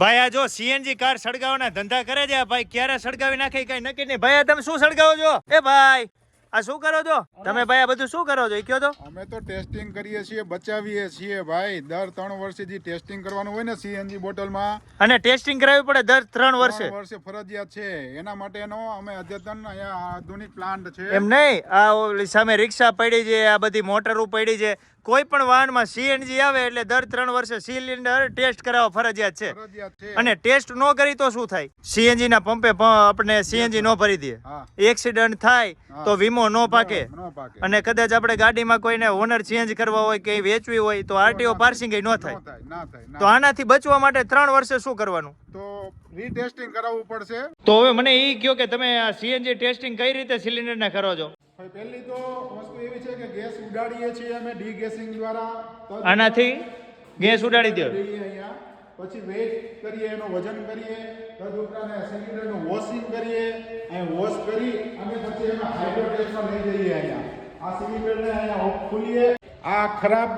ભાઈ આ જો સીએનજી કાર સળગાવવાના ધંધા કરે છે ભાઈ ક્યારે સળગાવી નાખે કઈ નક્કી નહીં. ભાઈ તમે શું સળગાવો છો? એ ભાઈ આ શું કરો છો? તમે ભાઈ આ બધું શું કરો છો? એ કયો તો. અમે તો ટેસ્ટિંગ કરીએ છીએ બચાવીએ છીએ ભાઈ. દર ત્રણ વર્ષે જે ટેસ્ટિંગ કરવાનું હોય ને સીએનજી બોટલમાં. અને ટેસ્ટિંગ કરાવવી પડે દર ત્રણ વર્ષે? વર્ષે ફરજિયાત છે. એના માટેનો અમે અદ્યતન આધુનિક પ્લાન્ટ છે. એમ નહીં? આ સામે રિક્ષા પડી છે આ બધી મોટરો પડી છે. કોઈ પણ વાહનમાં સીએનજી આવે એટલે દર ત્રણ વર્ષે સિલિન્ડર ટેસ્ટ કરાવવા ફરજિયાત છે. અને ટેસ્ટ ન કરી તો શું થાય? સીએનજી ના પંપે આપણે સીએનજી ન ભરી દે એક્સિડન્ટ થાય તો વીમો ન પાકે. અને કદાચ આપણે ગાડીમાં કોઈને ઓનર ચેન્જ કરવા હોય કે વેચવી હોય તો આરટીઓ પાર્સિંગ ન ન થાય. તો આનાથી બચવા માટે ત્રણ વર્ષે શું કરવાનું? તો રીટેસ્ટિંગ કરાવવું પડશે. તો હવે મને એ કહો કે તમે આ સીએનજી ટેસ્ટિંગ કઈ રીતે સિલિન્ડરના કરો છો? ભાઈ પહેલી તો વસ્તુ એવી છે કે ગેસ ઉડાડીએ છીએ અમે ડી ગેસિંગ દ્વારા આનાથી ગેસ ઉડાડી દો. અહીંયા. પછી વેઇટ કરીએ એનું વજન કરીએ. તદુપરાંત સિલિન્ડરનું વોશિંગ કરીએ. અહીં વોશ કરી અને પછી એમાં હાઇડ્રોટેશન લઈ જઈએ અહીંયા. આ સિલિન્ડરને અહીંયા ખોલીએ. આ ખરાબ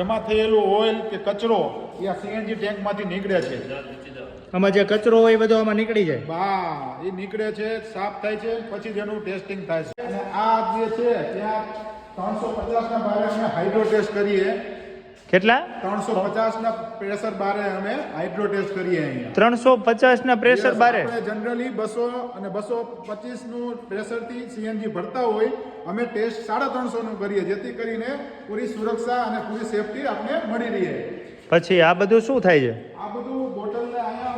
જમા થયેલું ઓઇલ કે કચરો એ આ સીએનજી ટેન્કમાંથી નીકળે છે. આમાં જે કચરો હોય એ બધો આમાં નીકળી જાય. હા એ નીકળે છે સાફ થાય છે પછી જેનું ટેસ્ટિંગ થાય છે. અને આ જે છે ત્યાં ત્રણસો પચાસના બારે અમે હાઇડ્રો ટેસ્ટ કરીએ. કેટલા? ત્રણસો પચાસના પ્રેશર બારે અમે હાઇડ્રો ટેસ્ટ કરીએ અહીંયા. ત્રણસો પચાસ ના પ્રેશર બારે? જનરલી બસો અને બસો પચીસનું પ્રેશરથી સીએનજી ભરતા હોય અમે ટેસ્ટ સાડા ત્રણસો નું કરીએ જેથી કરીને પૂરી સુરક્ષા અને પૂરી સેફટી આપણે મળી રહીએ પછી આ બધું શું થાય છે આ બધું બોટલને અહીંયા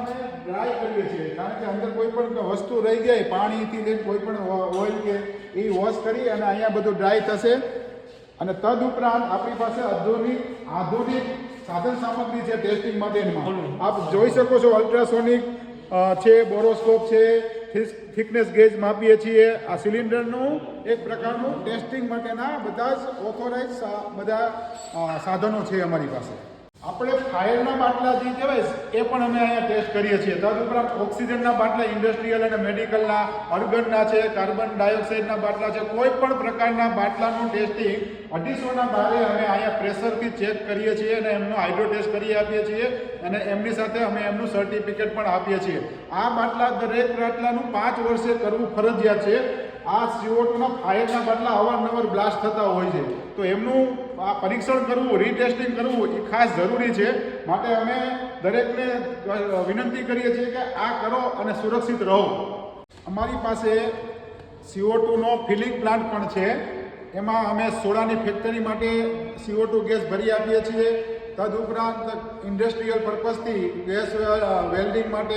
ડ્રાય કરીએ છીએ. કારણ કે અંદર કોઈ પણ વસ્તુ રહી ગઈ પાણીથી લઈને કોઈ પણ ઓઇલ કે એ વોશ કરી અને અહીંયા બધું ડ્રાય થશે. અને તદ ઉપરાંત આપણી પાસે આધુનિક આધુનિક સાધન સામગ્રી છે ટેસ્ટિંગ માટેની આપ જોઈ શકો છો અલ્ટ્રાસોનિક છે બોરોસ્કોપ છે થિકનેસ ગેજ માપીએ છીએ. આ સિલિન્ડરનું એક પ્રકારનું ટેસ્ટિંગ માટેના બધા જ ઓથોરાઇઝ બધા સાધનો છે અમારી પાસે. આપણે ફાયરના બાટલા જે કહેવાય એ પણ અમે અહીંયા ટેસ્ટ કરીએ છીએ. તદુપરાંત ઓક્સિજનના બાટલા ઇન્ડસ્ટ્રીયલ અને મેડિકલના અર્ગનના છે કાર્બન ડાયોક્સાઇડના બાટલા છે, કોઈ પણ પ્રકારના બાટલાનું ટેસ્ટિંગ અઢીસોના ભાવે અમે અહીંયા પ્રેશરથી ચેક કરીએ છીએ અને એમનો હાઇડ્રો ટેસ્ટ કરી આપીએ છીએ અને એમની સાથે અમે એમનું સર્ટિફિકેટ પણ આપીએ છીએ. આ બાટલા દરેક બાટલાનું પાંચ વર્ષે કરવું ફરજિયાત છે. આ સીઓટુના ફાયરના બાટલા અવારનવાર બ્લાસ્ટ થતા હોય છે. તો એમનું આ પરીક્ષણ કરવું રીટેસ્ટિંગ કરવું એ ખાસ જરૂરી છે. માટે અમે દરેકને વિનંતી કરીએ છીએ કે આ કરો અને સુરક્ષિત રહો. અમારી પાસે સીઓ ટુનો ફિલિંગ પ્લાન્ટ પણ છે. એમાં અમે સોડાની ફેક્ટરી માટે સીઓ ટુ ગેસ ભરી આપીએ છીએ. તદુપરાંત ઇન્ડસ્ટ્રીયલ પર્પઝથી ગેસ વેલ્ડિંગ માટે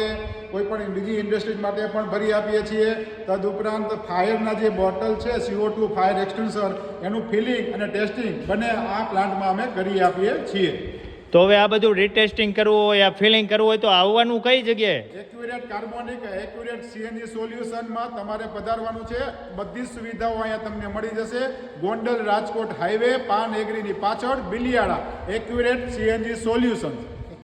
કોઈ પણ બીજી ઇન્ડસ્ટ્રીઝ માટે પણ ભરી આપીએ છીએ. તદઉપરાંત ફાયરના જે બોટલ છે સીઓ ટુ ફાયર એક્સટેન્સર એનું ફિલિંગ અને ટેસ્ટિંગ બંને આ પ્લાન્ટમાં અમે કરી આપીએ છીએ. તો હવે આ બધું રીટેસ્ટિંગ કરવું હોય, આ ફિલિંગ કરવું હોય તો આવવાનું કઈ જગ્યાએ? એક્યુરેટ કાર્બોનિક, એક્યુરેટ સીએનજી સોલ્યુશનમાં તમારે પધારવાનું છે. બધી સુવિધાઓ અહીંયા તમને મળી જશે. ગોંડલ રાજકોટ હાઈવે, પાન એગ્રીની પાછળ, બિલિયાળા. Accurate CNG solution